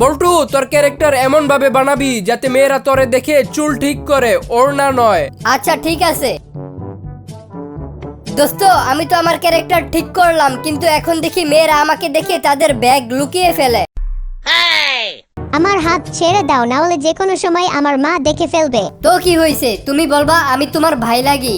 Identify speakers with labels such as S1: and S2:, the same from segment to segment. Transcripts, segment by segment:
S1: বল্টু তোর ক্যারেক্টার এমন ভাবে বানাবি যাতে মেয়েরা তোরে দেখে চুল ঠিক করে ওড়না নয়।
S2: আচ্ছা ঠিক আছে। দোস্ত আমি তো আমার ক্যারেক্টার ঠিক করলাম কিন্তু এখন দেখি মেয়েরা আমাকে দেখে তাদের ব্যাগ লুকিয়ে ফেলে।
S3: আমার হাত ছেড়ে দাও না হলে যে কোনো সময় আমার মা দেখে ফেলবে।
S2: তো কি হয়েছে তুমি বলবা আমি তোমার ভাই লাগি।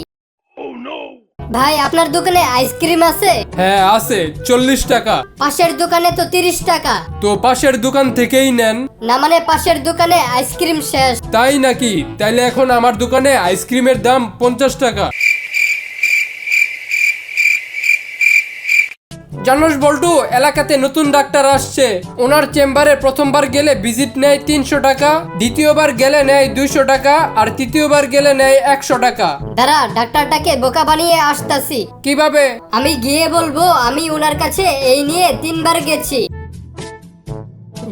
S2: ভাই আপনার দোকানে আইসক্রিম আছে?
S1: হ্যাঁ আছে। চল্লিশ টাকা।
S2: পাশের দোকানে তো তিরিশ টাকা।
S1: তো পাশের দোকান থেকেই নেন।
S2: না মানে পাশের দোকানে আইসক্রিম শেষ।
S1: তাই নাকি? তাইলে এখন আমার দোকানে আইসক্রিমের দাম পঞ্চাশ টাকা। জানোস বল্টু এলাকাতে নতুন ডাক্তার আসছে। ওনার চেম্বারে প্রথমবার গেলে ভিজিট নেয় তিনশো টাকা দ্বিতীয়বার গেলে নেয় দুইশো টাকা আর তৃতীয়বার গেলে নেয় একশো টাকা।
S2: দাঁড়া ডাক্তারটাকে বোকা বানিয়ে আসতেছি।
S1: কীভাবে?
S2: আমি গিয়ে বলব আমি ওনার কাছে এই নিয়ে তিনবার গেছি।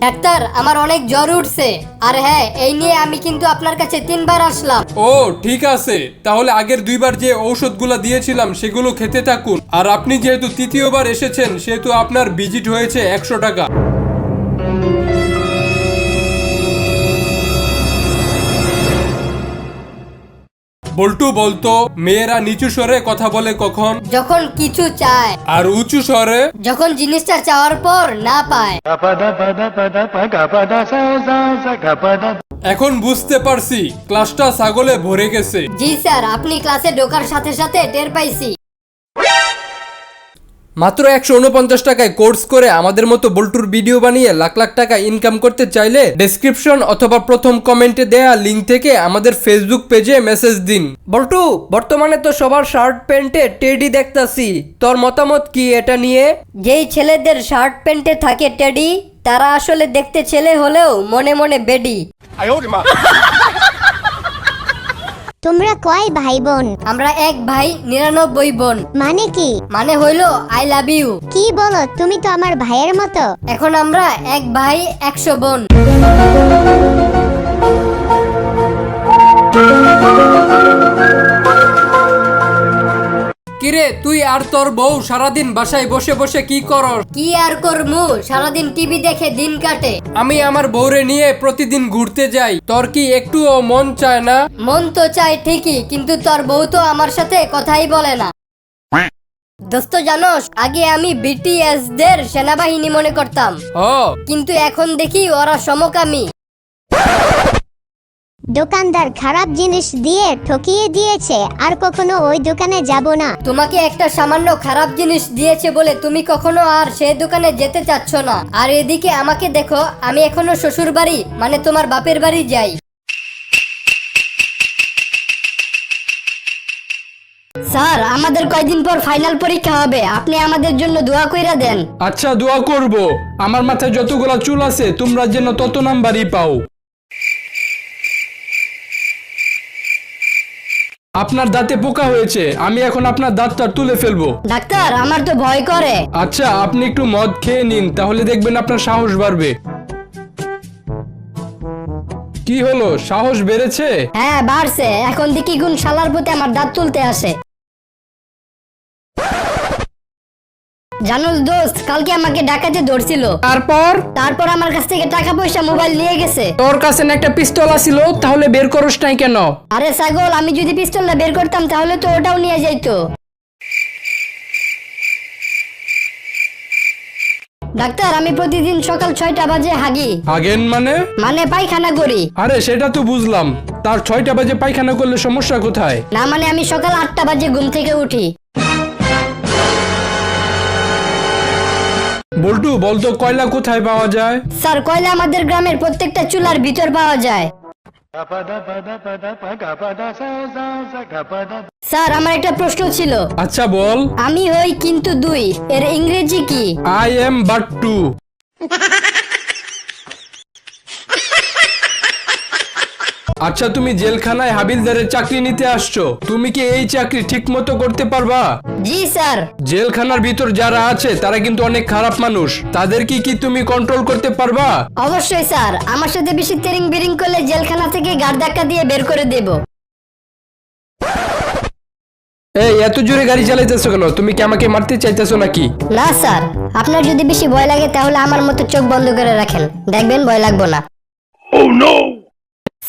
S2: ডাক্তার, আমার অনেক জ্বর উঠছে। আর হ্যাঁ এই নিয়ে আমি কিন্তু আপনার কাছে তিনবার আসলাম।
S1: ও, ঠিক আছে। তাহলে আগের দুইবার যে ঔষধগুলো দিয়েছিলাম, সেগুলো খেতে থাকুন। আর আপনি যেহেতু তৃতীয়বার এসেছেন, সেহেতু আপনার ভিজিট হয়েছে একশো টাকা। বল্টু বলতো মেয়েরা নিচু স্বরে কথা বলে কখন?
S2: যখন কিছু চায়।
S1: আর উঁচু স্বরে?
S2: যখন জিনিসটা চাওয়ার পর না পায়।
S1: এখন বুঝতে পারছি ক্লাসটা ছাগলে ভরে গেছে।
S2: জি স্যার আপনি ক্লাসে ঢোকার সাথে সাথে টের পাইছি।
S1: মাত্র একশো উনপঞ্চাশ টাকায় কোর্স করে আমাদের মতো বল্টুর ভিডিও বানিয়ে লাখ লাখ টাকা ইনকাম করতে চাইলে ডেসক্রিপশন অথবা প্রথম কমেন্টে দেয়া লিঙ্ক থেকে আমাদের ফেসবুক পেজে মেসেজ দিন। বল্টু বর্তমানে তো সবার শার্ট প্যান্টে টেডি দেখতাছি। তোর মতামত কি এটা নিয়ে?
S2: যেই ছেলেদের শার্ট প্যান্টে থাকে টেডি তারা আসলে দেখতে ছেলে হলেও মনে মনে বেডি।
S3: তোমরা কয় ভাই বোন
S2: আমরা এক ভাই নিরানব্বই বোন।
S3: মানে কি?
S2: মানে হইল আই লাভ ইউ
S3: কি বলো তুমি তো আমার ভাইয়ের মতো।
S2: এখন আমরা এক ভাই একশো বোন।
S1: কিরে তুই আর তোর বউ সারাদিন বাসায় বসে বসে কি করস?
S2: কি আর করমু? সারাদিন টিভি দেখে দিন কাটে।
S1: আমি আমার বউরে নিয়ে প্রতিদিন ঘুরতে যাই। তোর কি একটুও মন চায় না?
S2: মন তো চাই ঠিকই কিন্তু তোর বউ তো আমার সাথে কথাই বলে না। দোস্ত জানোস আগে আমি বিটিএস দের সেনাবাহিনী মনে করতাম।
S1: ও।
S2: কিন্তু এখন দেখি ওরা সমকামী।
S3: দোকানদার খারাপ জিনিস দিয়ে ঠকিয়ে দিয়েছে আর কখনো ওই দোকানে যাব না।
S2: তোমাকে একটা সামান্য খারাপ জিনিস দিয়েছে বলে তুমি কখনো আর সেই দোকানে যেতে চাচ্ছ না। আর এদিকে আমাকে দেখো আমি এখনও শ্বশুর বাড়ি মানে তোমার বাপের বাড়ি যাই। স্যার আমাদের কয়দিন পর ফাইনাল পরীক্ষা হবে। আপনি আমাদের জন্য দোয়া কইরা দেন।
S4: আচ্ছা দোয়া করব। আমার মাথায় যতগুলা চুল আছে তোমরা যেন তত নাম্বারই পাও। আপনার দাঁতে পোকা হয়েছে আমি এখন আপনার দাঁতটা তুলে ফেলব।
S2: ডাক্তার আমার তো ভয় করে।
S4: আচ্ছা আপনি একটু মদ খেয়ে নিন তাহলে দেখবেন আপনার সাহস বাড়বে। কি হলো? সাহস বেড়েছে?
S2: হ্যাঁ বাড়ছে। এখন দেখি গুণ শালার প্রতি আমার দাঁত তুলতে আসে। জানুল দোস্ত কালকে আমাকে ডাকাতে ধরছিল।
S4: তারপর?
S2: তারপর আমার কাছ থেকে টাকা পয়সা মোবাইল নিয়ে গেছে।
S4: তোর কাছে না একটা পিস্তল আছিল তাহলে বের করস নাই কেন?
S2: আরে ছাগল আমি যদি পিস্তলটা বের করতাম তাহলে তো ওটাও নিয়ে যাইতো। ডাক্তার আমি প্রতিদিন সকাল ছয়টা বাজে হাগি।
S4: আগেন মানে?
S2: মানে পায়খানা করি।
S4: আরে সেটা তো বুঝলাম। তার ছয়টা বাজে পায়খানা করলে সমস্যা কোথায়?
S2: না মানে আমি সকাল আটটা বাজে ঘুম থেকে উঠি।
S4: বল্টু বলতো কয়লা কোথায় পাওয়া যায়?
S2: স্যার কয়লা আমাদের গ্রামের প্রত্যেকটা চুলার ভিতর পাওয়া যায়। স্যার আমার একটা প্রশ্ন ছিল।
S4: আচ্ছা বল।
S2: আমি হই কিন্তু দুই এর ইংরেজি কি?
S4: আই এম বাট টু আচ্ছা তুমি জেলখানায় হাবিলদারের চাকরি নিতে আসছো। তুমি কি এই চাকরি ঠিক মতো করতে পারবা?
S2: জি স্যার।
S4: জেলখানার ভিতর যারা আছে তারা কিন্তু অনেক খারাপ মানুষ। তাদের কি কি তুমি কন্ট্রোল করতে পারবা?
S2: অবশ্যই স্যার। আমার সাথে বেশি তেরিং বিরিং করলে জেলখানা থেকে গাড় ধাক্কা দিয়ে বের করে দেব।
S4: এই এত জোরে গাড়ি চালাইতেছো কেন? তুমি কি আমাকে মারতে চাইতেছো নাকি?
S2: না স্যার। আপনার যদি বেশি ভয় লাগে তাহলে আমার মতো চোখ বন্ধ করে রাখেন। দেখবেন ভয় লাগবো না।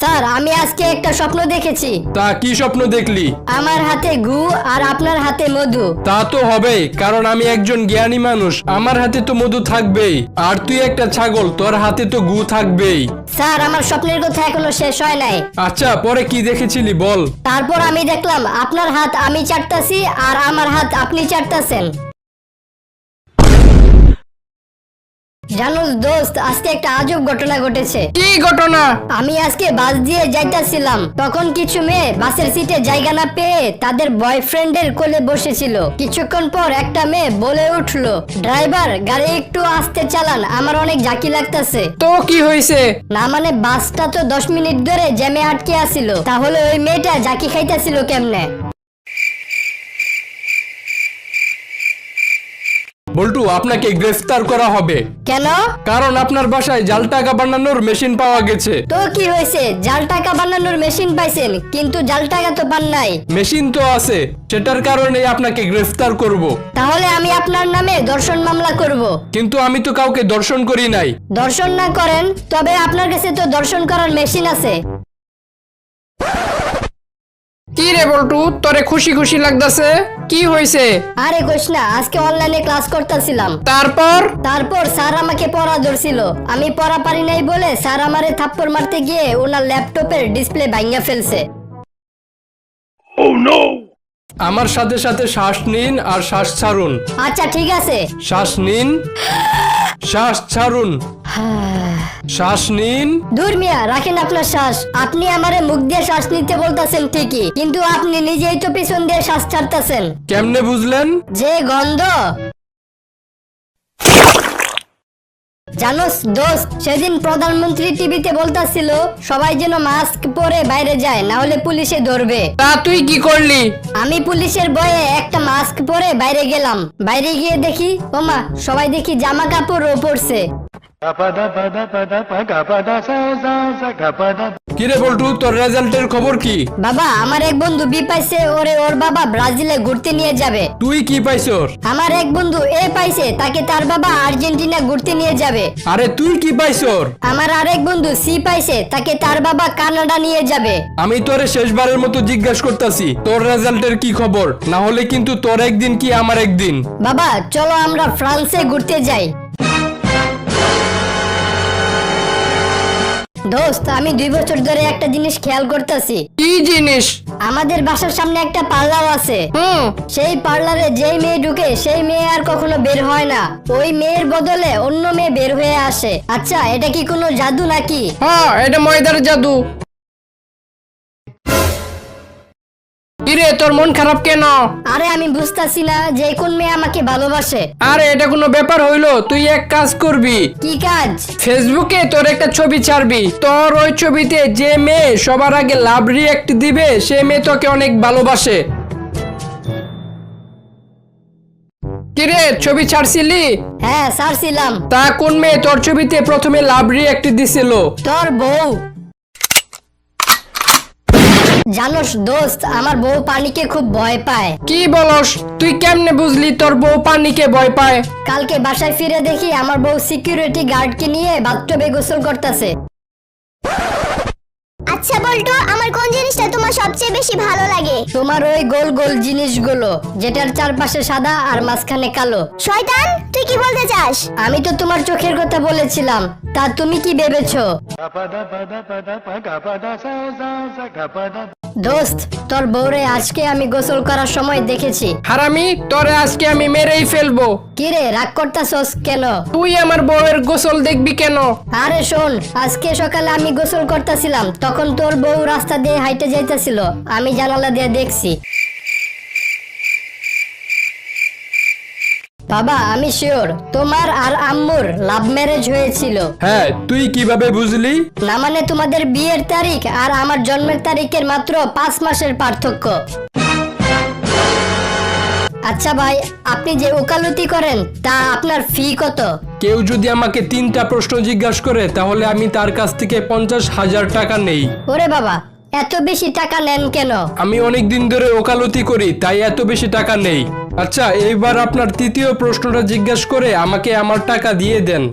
S2: স্যার আমি আজকে একটা স্বপ্ন দেখেছি।
S4: তা কি স্বপ্ন দেখলি?
S2: আমার হাতে গু আর আপনার হাতে মধু।
S4: তা তো হবেই কারণ আমি একজন জ্ঞানী মানুষ। আমার হাতে তো মধু থাকবেই আর তুই একটা ছাগল তোর হাতে তো গু থাকবেই।
S2: স্যার আমার স্বপ্নের কথা এখনও শেষ হয় নাই।
S4: আচ্ছা পরে কি দেখেছিলি বল।
S2: তারপর আমি দেখলাম আপনার হাত আমি চাটতাছি আর আমার হাত আপনি চাটতাছেন। জানোস দোস্ত আজকে একটা আজব ঘটনা ঘটেছে।
S1: কি ঘটনা?
S2: আমি আজকে বাস দিয়ে যাইতাছিলাম। তখন কিছু মেয়ে বাসের সিটে জায়গা না পেয়ে তাদের বয়ফ্রেন্ডের কোলে বসেছিল। কিছুক্ষণ পর একটা মেয়ে বলে উঠল ড্রাইভার গাড়ি একটু আস্তে চালান আমার অনেক জাকি লাগতাছে।
S1: তো কি হয়েছে?
S2: না মানে বাসটা তো দশ মিনিট ধরে জ্যামে আটকে আসিল তাহলে ওই মেয়েটা জাকি খাইতেছিল কেমনে?
S4: বল্টু আপনাকে গ্রেফতার করা হবে।
S2: কেন?
S4: কারণ আপনার বাসায় জাল টাকা বানানোর মেশিন পাওয়া গেছে।
S2: তো কি হয়েছে? জাল টাকা বানানোর মেশিন পাইছেন কিন্তু জাল টাকা তো পান নাই।
S4: মেশিন তো আছে সেটার কারণে আপনাকে গ্রেফতার করব।
S2: তাহলে আমি আপনার নামে দর্শন মামলা করব।
S4: কিন্তু আমি তো কাউকে দর্শন করি নাই।
S2: দর্শন না করেন তবে আপনার কাছে তো দর্শন করার মেশিন আছে।
S1: কি রে বল্টু তোরে খুশি খুশি লাগতাছে? কি হয়েছে
S2: আরে কোশ না আজকে অনলাইনে ক্লাস করতেছিলাম।
S1: তারপর?
S2: তারপর স্যার আমাকে পড়া ধরছিল। আমি পড়া পারি নাই বলে স্যার আমারে থাপ্পড় মারতে গিয়ে ওনার ল্যাপটপের ডিসপ্লে ভাঙ্গা ফেলছে।
S4: আমার সাথে সাথে শ্বাস নিন আর শ্বাস ছাড়ুন।
S2: আচ্ছা ঠিক আছে।
S4: শ্বাস নিন। শ্বাস ছাড়ুন। শ্বাস নিন।
S2: দূর মিয়া রাখেন আপনার শ্বাস। আপনি আমারে মুখ দিয়ে শ্বাস নিতে বলতেছেন ঠিকই কিন্তু আপনি নিজেই তো পিছন দিয়ে শ্বাস ছাড়তেছেন।
S4: কেমনে বুঝলেন?
S2: যে গন্ধ জানোস দোস্ত সেদিন প্রধানমন্ত্রী টিভিতে বলতাছিল সবাই যেন মাস্ক পরে বাইরে যায় না হলে পুলিশে ধরবে।
S1: তা তুই কি করলি?
S2: আমি পুলিশের ভয়ে একটা মাস্ক পরে বাইরে গেলাম। বাইরে গিয়ে দেখি ওমা সবাই দেখি জামা কাপড়ও পরছে।
S4: কিরে বল্টু তোর রেজাল্টের খবর কি?
S2: বাবা আমার এক বন্ধু বি পাইছে ওরে ওর বাবা ব্রাজিলে ঘুরতে নিয়ে যাবে।
S4: তুই কি
S2: আমার এক বন্ধু এ পাইছে তাকে তার বাবা আর্জেন্টিনা ঘুরতে নিয়ে যাবে।
S4: আরে তুই কি পাইছর
S2: আমার আরেক বন্ধু সি পাইছে তাকে তার বাবা কানাডা নিয়ে যাবে।
S4: আমি তোরে শেষবারের মতো জিজ্ঞাসা করতাছি তোর রেজাল্টের কি খবর? না হলে কিন্তু তোর একদিন কি আমার একদিন?
S2: বাবা চলো আমরা ফ্রান্সে ঘুরতে যাই। দোস্ত আমি দুই বছর ধরে একটা জিনিস খেয়াল করতেছি।
S1: কি জিনিস?
S2: আমাদের বাসার সামনে একটা পার্লার আছে।
S1: হুম।
S2: সেই পার্লারে যেই মেয়ে ঢুকে সেই মেয়ে আর কখনো বের হয় না। ওই মেয়ের বদলে অন্য মেয়ে বের হয়ে আসে। আচ্ছা এটা কি কোনো জাদু নাকি?
S1: হ্যাঁ এটা ময়দার জাদু। তোর মন খারাপ কেন?
S2: আরে আমি বুঝতাছি না যে কোন মেয়ে আমাকে ভালোবাসে।
S1: আরে এটা কোনো ব্যাপার হইল? তুই এক কাজ করবি।
S2: কি কাজ?
S1: ফেসবুকে তোর একটা ছবি ছাড়বি। তোর ওই ছবিতে যে মেয়ে সবার আগে লাভ রিয়েক্ট দিবে সে মেয়ে তোকে অনেক ভালোবাসে। কিরে ছবি ছাড়ছিলি?
S2: হ্যাঁ সারছিলাম
S1: তা কোন মেয়ে তোর ছবিতে প্রথমে লাভ রিয়েক্ট দিছিল?
S2: তোর বউ। জানোস দোস্ত আমার বউ পানিকে খুব ভয় পায়।
S1: কি বলস? তুই কেমনে বুঝলি তোর বউ পানিকে ভয় পায়?
S2: কালকে বাসায় ফিরে দেখি আমার বউ সিকিউরিটি গার্ডকে নিয়ে বাথটবে গোসল করতেছে।
S3: আচ্ছা বল্টু আমার কোন জিনিসটা তোমার সবচেয়ে বেশি ভালো লাগে?
S2: তোমার ওই গোল গোল জিনিসগুলো যেটার চারপাশে সাদা আর মাঝখানে কালো।
S3: শয়তান তুই কি বলতে চাস?
S2: আমি তো তোমার চোখের কথা বলেছিলাম তা তুমি কি ভেবেছো? দোস্ত তোর বউরে আজকে আমি গোসল করার সময় দেখেছি।
S1: হারামি তোরে আজকে আমি মেরেই ফেলব।
S2: কিরে রাগ করতাছস কেন?
S1: তুই আমার বউয়ের গোসল দেখবি কেন?
S2: আরে শোন আজকে সকালে আমি গোসল করতেছিলাম তখন তোর বউ রাস্তা দিয়ে হাইটে যাইতেছিল আমি জানালা দিয়ে দেখছি। বাবা আমি শিওর তোমার আর আম্মুর লাভ ম্যারেজ হয়েছিল।
S4: হ্যাঁ তুই কীভাবে বুঝলি?
S2: না মানে তোমাদের বিয়ের তারিখ আর আমার জন্মের তারিখের মাত্র পাঁচ মাসের পার্থক্য। আচ্ছা ভাই আপনি যে ওকালতি করেন তা আপনার ফি কত?
S4: কেউ যদি আমাকে তিনটা প্রশ্ন জিজ্ঞাসা করে তাহলে আমি তার কাছ থেকে পঞ্চাশ হাজার টাকা নেই।
S2: ওরে বাবা এত বেশি টাকা নেন কেন?
S4: আমি অনেক দিন ধরে ওকালতি করি তাই এত বেশি টাকা নেই। আচ্ছা এইবার আপনার তৃতীয় প্রশ্নটা জিজ্ঞাসা করে আমাকে আমার টাকা দিয়ে দেন।